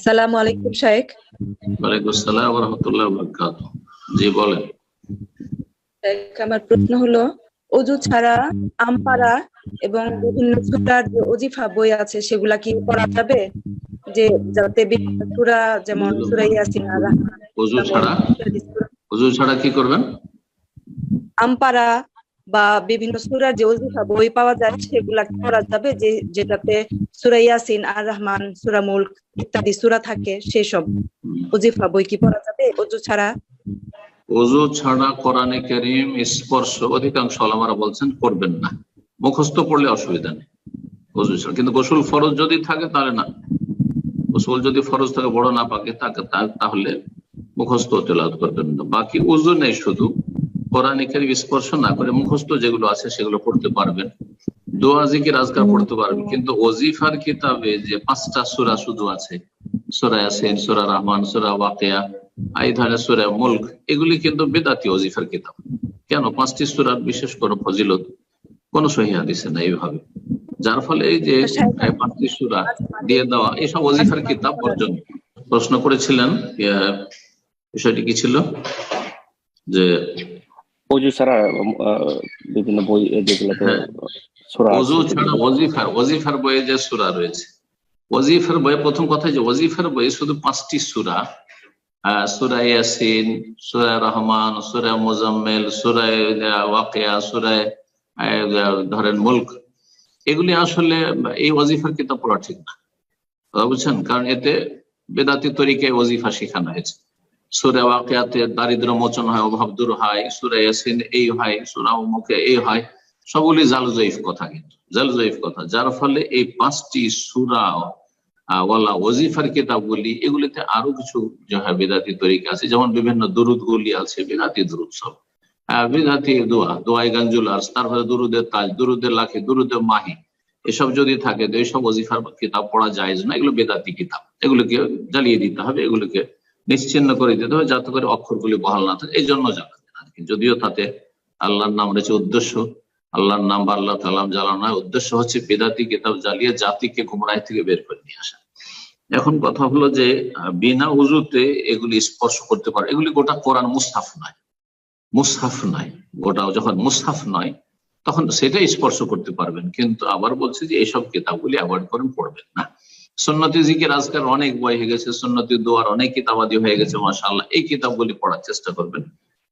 আসসালামু আলাইকুম শাহেক ওয়ালাইকুম আসসালাম রহমতুল্লাহ বরকাত জি বলেন। আমার প্রশ্ন হলো অজু ছাড়া আমপারা এবং বিভিন্ন সূরার যে অজিফা বই আছে সেগুলা কি পড়া যাবে? যে যাতে সূরা যেমন সূরা ইয়াসিন আর অজু ছাড়া? অজু ছাড়া কি করবেন? আমপারা বা বিভিন্ন সুরা যে অজিফা বই পাওয়া যায়, সেগুলা কি পড়া যাবে যে, যেটাতে সূরা ইয়াসিন, আর রহমান, সূরা মুলক ইত্যাদি সুরা থাকে, সেসব অজিফা বই কি পড়া যাবে? অজু ছাড়া? অজু ছাড়া কোরআনে কারীম স্পর্শ অধিকাংশ আলামারা বলছেন করবেন না। মুখস্থ পড়লে অসুবিধা নেই, অজু ছাড়া। কিন্তু গোসল ফরজ যদি থাকে, তাহলে না। গোসল যদি ফরজ থাকে, বড় না পাকে তাকে তাহলে মুখস্থ তেলাওয়াত করবেন না। বাকি অজু নেই শুধু। কোরআনে কারীম স্পর্শ না করে মুখস্থ যেগুলো আছে সেগুলো পড়তে পারবেন। দোয়া জিকির আজকার পড়তে পারবেন। কিন্তু ওজিফার কিতাবে যে পাঁচটা সূরা শুধু আছে সূরা ইয়াসিন সূরা রহমান সূরা ওয়াকিয়া এই ধরনের সূরা মুলক এগুলি কিন্তু বেদাতি ওজিফার কিতাব। কেন? পাঁচটি সূরার বিশেষ কোনো ফজিলত কোন সহি হাদিসে না এইভাবে। যার ফলে এই যে পাঁচটি সূরা দিয়ে দেওয়া এসব ওজিফার কিতাব বর্জন প্রশ্ন করেছিলেন বিষয়টি কি ছিল? যে অজু ছাড়া বিভিন্ন বই যেগুলোতে হ্যাঁ। সূরা অজু ছাড়া ওজিফার ওজিফার বইয়ে যে সূরা রয়েছে ওজিফার বইয়ে প্রথম কথা যে ওজিফার বইয়ে শুধু পাঁচটি সূরা সূরা ইয়াসিন সূরা রহমান সূরা মুজাম্মেল সূরা ওয়াকিয়া সূরা ধরেন মুলক এগুলি আসলে এই ওজিফার কিতাব পড়া ঠিক না। বুঝছেন? কারণ এতে বেদাতি তরিকায় ওজিফা শেখানো হয়েছে। সুরে ওয়াকিয়াতে দারিদ্র মোচন হয়, অভাব দূর হয়, সুরে ইয়াসিন এই হয়, সুরা মুখে এই হয়, সবগুলি জাল জয়ীফ কথা কিন্তু, জাল জয়ীফ কথা। যার ফলে এই পাঁচটি সুরা ওয়ালা ওজিফার কিতাবগুলি, এগুলিতে আরও কিছু বেদাতি তরিকা আছে, যেমন বিভিন্ন দুরুদ গুলি আছে, বেদাতি দুরুদ সব। বেদাতি দোয়া, দোয়াই গাঞ্জুল আর তারপরে দুরুদের তাজ, দুরুদের লাখি, দুরুদের মাহি, এসব যদি থাকে, তো এইসব ওজিফার কিতাব পড়া যায় না, এগুলো বেদাতি কিতাব। এগুলোকে জ্বালিয়ে দিতে হবে, এগুলোকে নিশ্চিন্ন করে দিতে হবে যাতে করে অক্ষরগুলি বহাল না থাকে। এই জন্য যদিও তাতে আল্লাহর নাম রয়েছে উদ্দেশ্য, আল্লাহর নাম বা আল্লাহ তালাম জ্বালানো হয় উদ্দেশ্য হচ্ছে বেদাতি কিতাব জ্বালিয়ে জাতিকে গুমরাই থেকে বের করে নিয়ে আসা। এখন কথা হলো যে, বিনা উজুতে এগুলি স্পর্শ করতে পারে। এগুলি গোটা কোরআন মুস্তাফ নয়। মুস্তাফ নয়। গোটা যখন মুস্তাফ নয়, তখন সেটাই স্পর্শ করতে পারবেন। কিন্তু আবার বলছে যে এইসব কিতাবগুলি অ্যাভয়েড করেন, পড়বেন না। সুন্নতি জিকির আজকাল অনেক বই হয়ে গেছে, সুন্নতি দোয়ার অনেক কিতাবাদি হয়ে গেছে, মাশাআল্লাহ। এই কিতাবগুলি পড়ার চেষ্টা করবেন।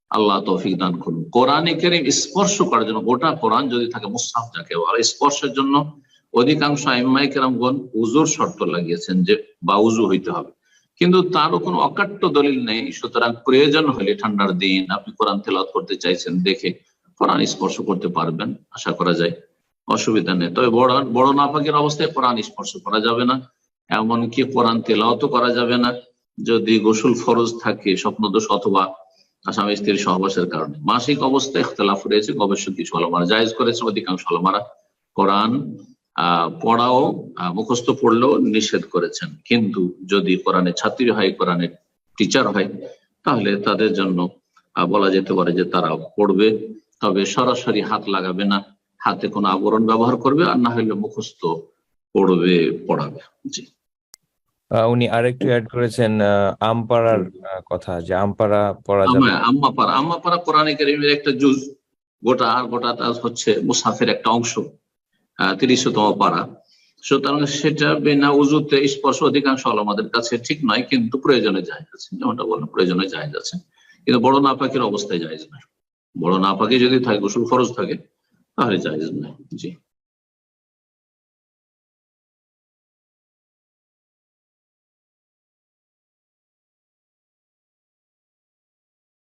আল্লাহ তৌফিক দান করুন। কোরআনে কেরিম স্পর্শ করার জন্য, গোটা কোরআন যদি থাকে মুস্তাফ যাকে বলে স্পর্শের জন্য অধিকাংশ আইম্মাই কেরামগণ উজুর শর্ত লাগিয়েছেন যে, বা উজু হইতে হবে। কিন্তু তারও কোনো অকাট্য দলিল নেই। সুতরাং প্রয়োজন হলে ঠান্ডার দিন আপনি কোরআন তেলাওয়াত করতে চাইছেন, দেখে কোরআন স্পর্শ করতে পারবেন, আশা করা যায়। অসুবিধা নেই। তবে বড় বড় নাপাকের অবস্থায় কোরআন স্পর্শ করা যাবে না। এমনকি কোরআন তেলাওয়াতও করা যাবে না যদি গোসল ফরজ থাকে, স্বপ্নদোষ অথবা স্বামী স্ত্রীর সহবাসের কারণে। মাসিক অবস্থায় ইখতলাফ রয়েছে, গবেষক কিছু আলমারা জায়েজ করেছে অধিকাংশ আলমারা কোরআন পড়াও মুখস্থ পড়লেও নিষেধ করেছেন। কিন্তু যদি কোরআনের ছাত্রী হয়, কোরআনের টিচার হয়, তাহলে তাদের জন্য বলা যেতে পারে যে তারা পড়বে। তবে সরাসরি হাত লাগাবে না, হাতে কোনো আবরণ ব্যবহার করবে, আর না হলে মুখস্থ পড়বে, পড়াবে। জি। উনি আরেকটু অ্যাড করেছেন আমপাড়ার কথা, যে আমপাড়া পড়া যাবে। আম্মা পারা কোরআনে কারিমের একটা জুজ গোটা আর গোটাটা হচ্ছে মুসাফের একটা অংশ তিরিশতম পাড়া। সুতরাং সেটা বিনা উজুতে স্পর্শ অধিকাংশ হল আমাদের কাছে ঠিক নয়, কিন্তু প্রয়োজনে যায় আছে। যেমনটা বললাম, প্রয়োজনে যায় আছে। কিন্তু বড় নাপাকের অবস্থায় যায় না বড় নাপাকে যদি থাকে, গোসল ফরজ থাকে, তাহলে যায় না জি।